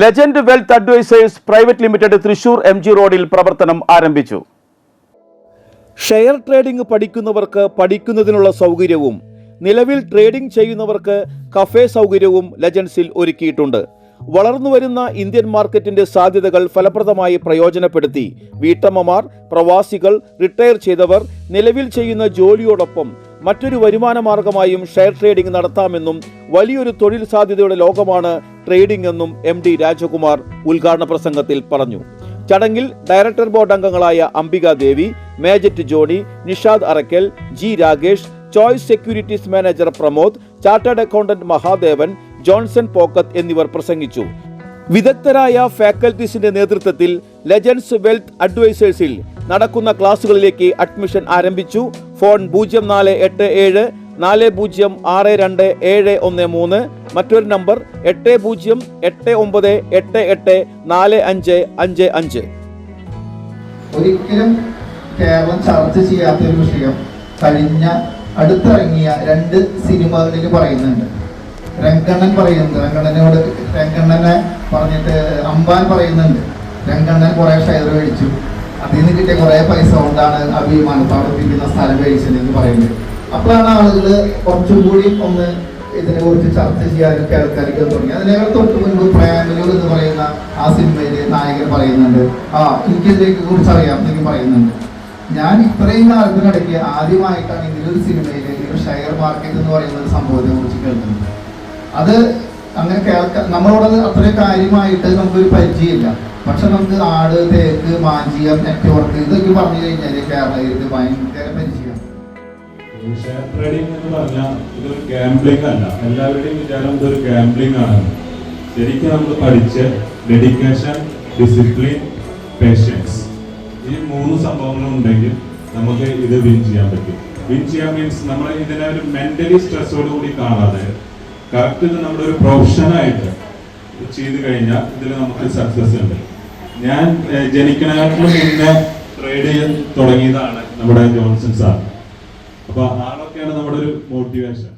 Legend wealth advisors private limited Thrissur M G റോഡിൽ പ്രവർത്തനം ആരംഭിച്ചു. ഷെയർ ട്രേഡിംഗ് പഠിക്കുന്നവർക്ക് പഠിക്കുന്നതിനുള്ള സൗകര്യവും നിലവിൽ ട്രേഡിംഗ് ചെയ്യുന്നവർക്ക് കഫേ സൗകര്യവും ലെജൻസിൽ ഒരുക്കിയിട്ടുണ്ട്. വളർന്നുവരുന്ന ഇന്ത്യൻ മാർക്കറ്റിന്റെ സാധ്യതകൾ ഫലപ്രദമായി പ്രയോജനപ്പെടുത്തി. വീട്ടമ്മമാർ പ്രവാസികൾ റിട്ടയർ ചെയ്തവർ നിലവിൽ ചെയ്യുന്ന ജോലിയോടൊപ്പം മറ്റൊരു വരുമാന മാർഗമായും ഷെയർ ട്രേഡിംഗ് നടത്താമെന്നും വലിയൊരു തൊഴിൽ സാധ്യതയുടെ ലോകമാണ് ട്രേഡിംഗ് എന്നും എം ഡി രാജകുമാർ ഉദ്ഘാടന പ്രസംഗത്തിൽ പറഞ്ഞു. ചടങ്ങിൽ ഡയറക്ടർ ബോർഡ് അംഗങ്ങളായ Ambika Devi മേജറ്റ് Johny Nishad Arakkal G Rakesh Choice Securities manager Pramod chartered accountant Mahadevan Johnson Pokkath എന്നിവർ പ്രസംഗിച്ചു. വിദഗ്ധരായ ഫാക്കൽറ്റീസിന്റെ നേതൃത്വത്തിൽ ലെജൻസ് വെൽത്ത് അഡ്വൈസേഴ്സിൽ നടക്കുന്ന ക്ലാസുകളിലേക്ക് അഡ്മിഷൻ ആരംഭിച്ചു. ഫോൺ പൂജ്യം നാല് എട്ട് ഏഴ് നാല് പൂജ്യം ആറ് രണ്ട് ഏഴ് ഒന്ന് മൂന്ന്. മറ്റൊരു നമ്പർ എട്ട് പൂജ്യം എട്ട് ഒമ്പത് എട്ട് എട്ട് നാല് അഞ്ച് അഞ്ച് അഞ്ച്. ഒരിക്കലും കേരളം ചർച്ച ചെയ്യാത്ത ഒരു വിഷയം കഴിഞ്ഞ അടുത്തിറങ്ങിയ രണ്ട് സിനിമകളിൽ പറയുന്നുണ്ട്. രംഗണ്ണൻ പറയുന്നുണ്ട്. രംഗണ്ണനോട് രംഗണ്ണനെ പറഞ്ഞിട്ട് അമ്പാൻ പറയുന്നുണ്ട്. രംഗണ്ണൻ കുറെ ഷെയർ മേടിച്ചു. അതിൽ നിന്ന് കിട്ടിയ കുറെ പൈസ കൊണ്ടാണ് ആ പ്രവർത്തിക്കുന്ന സ്ഥലം കഴിച്ചതെന്ന് പറയുന്നത്. അപ്പോഴാണ് ആളുകൾ കുറച്ചും കൂടി ഒന്ന് ഇതിനെ കുറിച്ച് ചർച്ച ചെയ്യാനും കേൾക്കാനൊക്കെ തുടങ്ങി. അതിനേക്കാൾ തൊട്ട് മുൻപ് പ്രേമലൂർ എന്ന് പറയുന്ന ആ സിനിമയിലെ നായകൻ പറയുന്നുണ്ട് ആ എനിക്ക് കുറിച്ച് അറിയാം എന്നൊക്കെ പറയുന്നുണ്ട്. ഞാൻ ഇത്രയും കാലത്തിനിടയ്ക്ക് ആദ്യമായിട്ടാണ് ഇതിലൊരു സിനിമയിൽ ഷെയർ മാർക്കറ്റ് എന്ന് പറയുന്ന ഒരു സംഭവത്തെ കുറിച്ച് കേൾക്കുന്നത്. അത് അങ്ങനെ കേൾക്ക നമ്മളോട് അത്രയും കാര്യമായിട്ട് നമുക്കൊരു പരിചയമില്ല. പക്ഷെ നമുക്ക് ആട് തേക്ക് മാഞ്ചിയം നെറ്റ്വർക്ക് ഇതൊക്കെ പറഞ്ഞു കഴിഞ്ഞാൽ കേരളത്തിൽ ഭയങ്കര പരിചയമാണ്. ട്രേഡിംഗ് എന്ന് പറഞ്ഞാൽ ഇതൊരു ഗാംബ്ലിംഗ് അല്ല. എല്ലാവരുടെയും വിചാരം ഇതൊരു ഗാംബ്ലിംഗ് ആണ്. ശരിക്കും നമ്മൾ പഠിച്ച് ഡെഡിക്കേഷൻ ഡിസിപ്ലിൻ പേഷ്യൻസ് ഈ മൂന്ന് സംഭവങ്ങളും ഉണ്ടെങ്കിൽ നമുക്ക് ഇത് വിൻ ചെയ്യാൻ പറ്റും. വിൻ ചെയ്യാൻ മീൻസ് നമ്മൾ ഇതിനെ ഒരു മെന്റലി സ്ട്രെസ്സോട് കൂടി കാണാതെ കറക്റ്റ് ഇത് നമ്മുടെ ഒരു പ്രൊഫഷനായിട്ട് ചെയ്ത് കഴിഞ്ഞാൽ ഇതിൽ നമുക്ക് സക്സസ് ഉണ്ട്. ഞാൻ ജനിക്കണകാട്ടിലും മുന്നേ ട്രേഡ് ചെയ്യാൻ തുടങ്ങിയതാണ് നമ്മുടെ ജോൺസൺ സാർ. അപ്പൊ ആളൊക്കെയാണ് നമ്മുടെ ഒരു മോട്ടിവേഷൻ